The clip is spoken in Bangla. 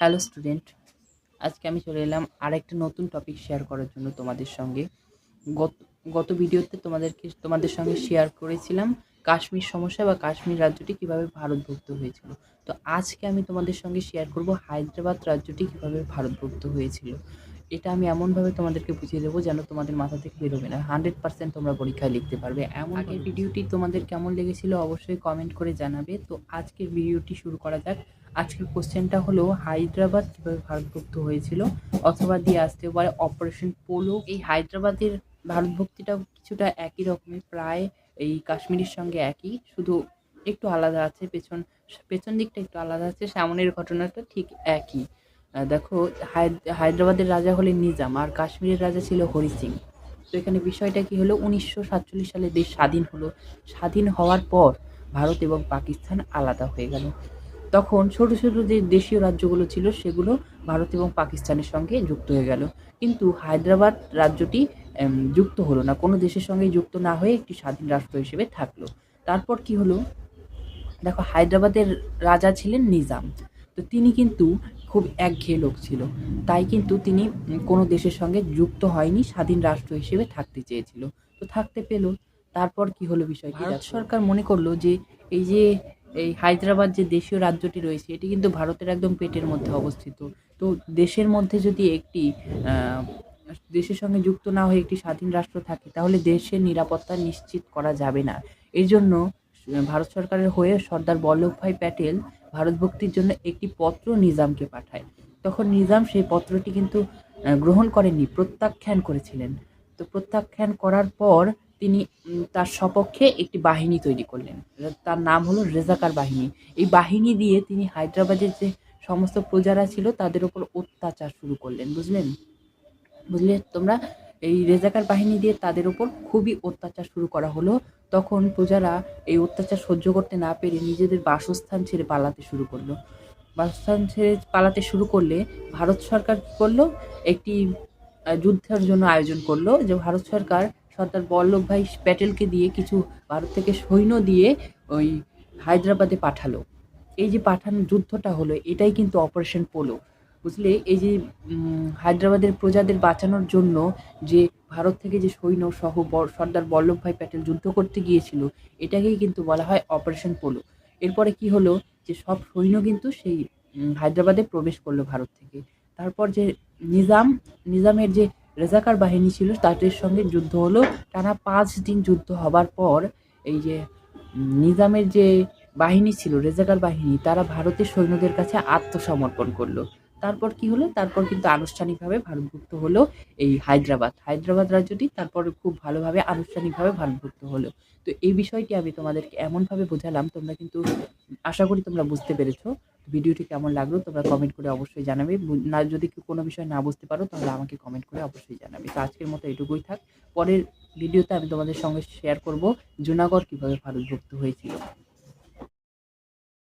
হ্যালো স্টুডেন্ট আজকে আমি চলে এলাম আরেকটা নতুন টপিক শেয়ার করার জন্য তোমাদের সঙ্গে। গত গত ভিডিওতে তোমাদেরকে তোমাদের সঙ্গে শেয়ার করেছিলাম কাশ্মীর সমস্যা বা কাশ্মীর রাজ্যটি কীভাবে ভারতভুক্ত হয়েছিল। তো আজকে আমি তোমাদের সঙ্গে শেয়ার করব হায়দ্রাবাদ রাজ্যটি কীভাবে ভারতভুক্ত হয়েছিল। এটা আমি এমনভাবে তোমাদেরকে বুঝিয়ে দেবো যেন তোমাদের মাথা থেকে বেরোবে না। হান্ড্রেড পার্সেন্ট তোমরা পরীক্ষায় লিখতে পারবে। এমন আগের ভিডিওটি তোমাদের কেমন লেগেছিল অবশ্যই কমেন্ট করে জানাবে। তো আজকের ভিডিওটি শুরু করা যাক। আজকের কোশ্চেনটা হলো, হায়দ্রাবাদ কীভাবে ভারতভুক্ত হয়েছিল? অথবা দিয়ে আসতে পারে অপারেশন পোলো। এই হায়দ্রাবাদের ভারতভুক্তিটাও কিছুটা একই রকমের, প্রায় এই কাশ্মীরের সঙ্গে একই। শুধু একটু আলাদা আছে, পেছন পেছন দিকটা একটু আলাদা আছে, সামনের ঘটনাটা ঠিক একই। দেখো, হায়দ- হায়দ্রাবাদের রাজা হলেন নিজাম, আর কাশ্মীরের রাজা ছিল হরি সিং। তো এখানে বিষয়টা কি হলো, উনিশশো সাতচল্লিশ সালে দেশ স্বাধীন হলো। স্বাধীন হওয়ার পর ভারত এবং পাকিস্তান আলাদা হয়ে গেল। তখন ছোট ছোট যে দেশীয় রাজ্যগুলো ছিল সেগুলো ভারত এবং পাকিস্তানের সঙ্গে যুক্ত হয়ে গেল। কিন্তু হায়দ্রাবাদ রাজ্যটি যুক্ত হলো না। কোনো দেশের সঙ্গে যুক্ত না হয়ে একটি স্বাধীন রাষ্ট্র হিসেবে থাকল। তারপর কি হলো? দেখো হায়দ্রাবাদের রাজা ছিলেন নিজাম। তো তিনি কিন্তু খুব একঘেয়ে লোক ছিল। তাই কিন্তু তিনি কোনো দেশের সঙ্গে যুক্ত হয়নি স্বাধীন রাষ্ট্র হিসেবে থাকতে চেয়েছিল। তো থাকতে পেল। তারপর কি হলো বিষয় ভারত সরকার মনে করল যে এই যে এই হায়দ্রাবাদ যে দেশীয় রাজ্যটি রয়েছে, এটি কিন্তু ভারতের একদম পেটের মধ্যে অবস্থিত। তো দেশের মধ্যে যদি একটি দেশের সঙ্গে যুক্ত না হয়ে একটি স্বাধীন রাষ্ট্র থাকে, তাহলে দেশের নিরাপত্তা নিশ্চিত করা যাবে না। এর জন্য ভারত সরকারের হয়ে সর্দার বল্লভভাই প্যাটেল ভারতভক্তির জন্য একটি পত্র নিজামকে পাঠায়। তখন নিজাম সেই পত্রটি কিন্তু গ্রহণ করেননি, প্রত্যাখ্যান করেছিলেন। তো প্রত্যাখ্যান করার পর তিনি তার সপক্ষে একটি বাহিনী তৈরি করলেন। তার নাম হলো রেজাকার বাহিনী। এই বাহিনী দিয়ে তিনি হায়দ্রাবাদের যে সমস্ত প্রজারা ছিল, তাদের উপর অত্যাচার শুরু করলেন। বুঝলেন? বুঝলে? তোমরা এই রেজাকার বাহিনী দিয়ে তাদের উপর খুবই অত্যাচার শুরু করা হলো। তখন প্রজারা এই অত্যাচার সহ্য করতে না পেরে নিজেদের বাসস্থান ছেড়ে পালাতে শুরু করল। বাসস্থান ছেড়ে পালাতে শুরু করলে ভারত সরকার কী করল? একটি যুদ্ধের জন্য আয়োজন করল যে ভারত সরকার সর্দার বল্লভ ভাই প্যাটেলকে দিয়ে কিছু ভারত থেকে সৈন্য দিয়ে ওই হায়দ্রাবাদে পাঠালো। এই যে পাঠানো যুদ্ধটা হলো, এটাই কিন্তু অপারেশন পোলো বুঝলে? এই যে হায়দ্রাবাদের প্রজাদের বাঁচানোর জন্য যে ভারত থেকে যে সৈন্য সহ সর্দার বল্লভভাই প্যাটেল যুদ্ধ করতে গিয়েছিল, এটাকেই কিন্তু বলা হয় অপারেশন পোলো এরপরে কি হলো? যে সব সৈন্য কিন্তু সেই হায়দ্রাবাদে প্রবেশ করল ভারত থেকে। তারপর যে নিজাম, নিজামের যে রেজাকার বাহিনী ছিল, তাদের সঙ্গে যুদ্ধ হলো। টানা পাঁচ দিন যুদ্ধ হবার পর এই যে নিজামের যে বাহিনী ছিল, রেজাকার বাহিনী, তারা ভারতের সৈন্যদের কাছে আত্মসমর্পণ করল। তারপর কি হলো? তারপর কিন্তু আনুষ্ঠানিকভাবে ভারতভুক্ত হলো এই হায়দ্রাবাদ। হায়দ্রাবাদ রাজ্যটি তারপর খুব ভালোভাবে আনুষ্ঠানিকভাবে ভারতভুক্ত হলো। তো এই বিষয়টি আমি তোমাদেরকে এমনভাবে বোঝালাম, তোমরা কিন্তু, আশা করি তোমরা বুঝতে পেরেছ। ভিডিওটি কেমন লাগল তোমরা কমেন্ট করে অবশ্যই জানাবে। না, যদি কোনো বিষয় না বুঝতে পারো, তাহলে আমাকে কমেন্ট করে অবশ্যই জানাবে। তো আজকের মতো এটুকুই থাক। পরের ভিডিওতে আমি তোমাদের সঙ্গে শেয়ার করব জুনাগড় কীভাবে ভারতভুক্ত হয়েছিল।